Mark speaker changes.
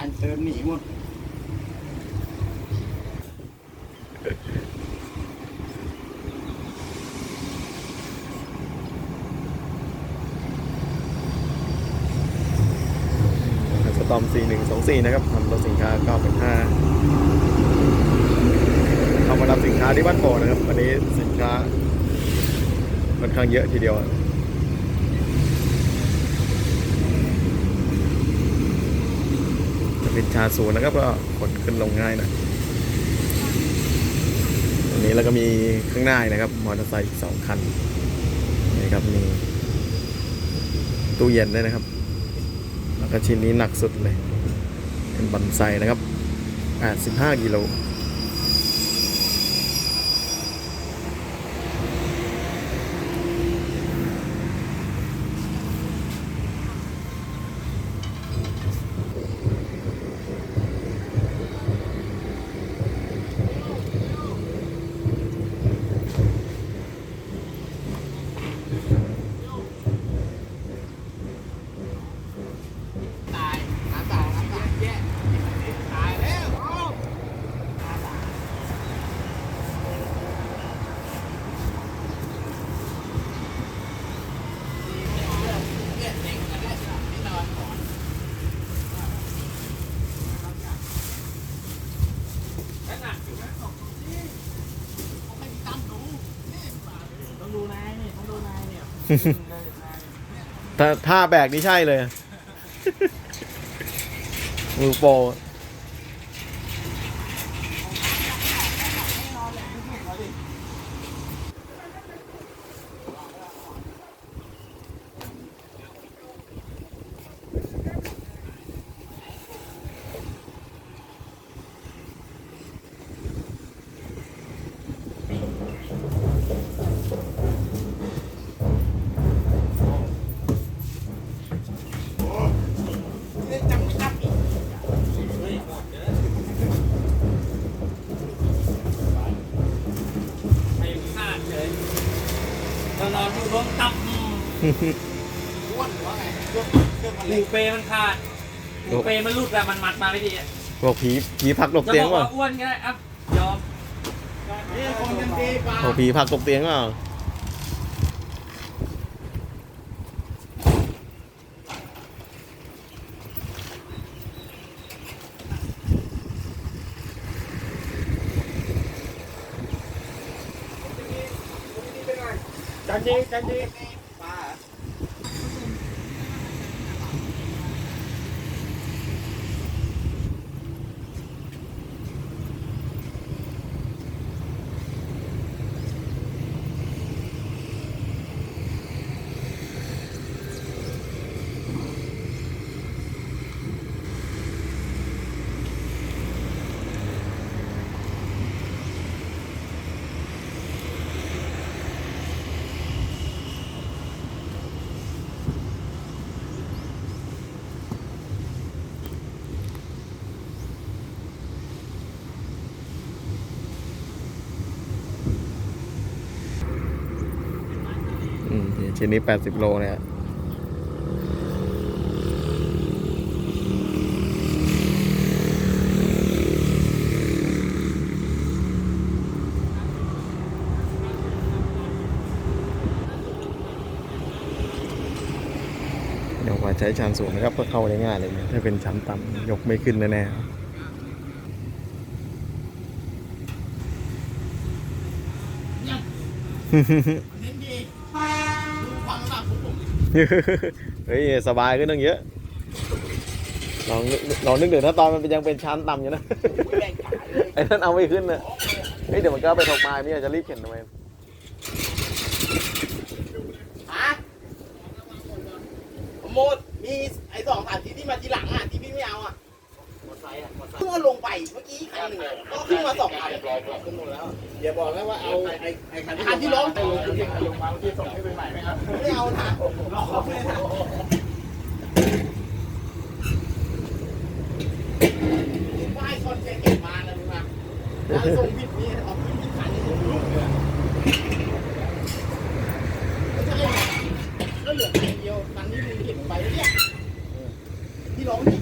Speaker 1: การเติมหนีหมด
Speaker 2: สตอม 4124 นะครับทำรถสินค้า9เป็น5เอามารับสินค้าที่บ้านโป่งนะครับ วันนี้สินค้าค่อนข้างเยอะทีเดียว จะเป็นชาสูงนะครับก็กดขึ้นลงง่ายนะตรงนี้แล้วก็มีข้างหน้านะครับมอเตอร์ไซค์อีกสองคันนี่ครับมีตู้เย็นด้วยนะครับ แล้วก็ชิ้นนี้หนักสุดเลย เป็นบันไซนะครับ 85กิโล
Speaker 1: ตายหาตายหาตายแย่ตายแล้วเอา ต้องดูน
Speaker 3: ายนี่ต้องดูนายเนี่ย
Speaker 2: ถ้าท่าแบกนี่ใช่เลย มือโปร
Speaker 4: ตอนนอนอยู่รถตับ
Speaker 1: อ้วนหรือว่าไงเครื่องเครื่องมันหเล็มู
Speaker 4: กเปมันขาดหมูเปมันหลุดแบบมันมัดมาไม่ดีอะ
Speaker 2: บอกผีผีพักตกจะเตียบงอกเปล่าว่า
Speaker 4: อ้วนก็ได้อะยอม
Speaker 1: นี่คนกันดีป่ะบอก
Speaker 2: ผีพักตกเตียงเปล่า
Speaker 4: จันจี
Speaker 2: จันจีป้าอืมชิ้นนี้80โลเนี่ยยวมาใช้ชานสูงนะครับก็เข้าได้ง่ายเลยเนี่ยถ้าเป็นชั้นต่ำยกไม่ขึ้นแน่เ
Speaker 1: น้นดีดูความหนักของผม ๆ
Speaker 2: เฮ้ยสบายขึ้นตั้งเยอะลองนึกลองนึกถึงถ้าตอนมันยังเป็นชั้นต่ำอยู่นะ
Speaker 1: ไอ้
Speaker 2: นั่นเอาไม่ขึ้นนะเฮ้ยเดี๋ยวมันก็ไปถกไม้เนี่ยากจะรีบเข็นทำไมฮ
Speaker 1: ะโมดมีไอ้สองสามทีที่มาทีหลังอะที่พี่ไม่เอาอะ เพิ่งเอาลงไปเมื่อกี้คันหนึ่งก็ขึ้นมาสองคันอ
Speaker 3: ย่าบอกนะว่าเอาไอ้ไอ
Speaker 4: ้
Speaker 3: ค
Speaker 1: ันคันที่ล้มไม่ล
Speaker 3: งมที่ส่งให
Speaker 4: ้ไ
Speaker 3: ปใ
Speaker 4: หม่
Speaker 3: ไหมครับ
Speaker 1: ไม่เอานะ
Speaker 4: รอไม่นะ
Speaker 1: ป้ายชนเจ็บเก็บมาแล้วนะกาส่งผิดนี่ออกผิดคันนี่ผมลุเลยก็เหลือคันเดียวคันนี้มีนเก็บไปเนี่ยที่ร้อที่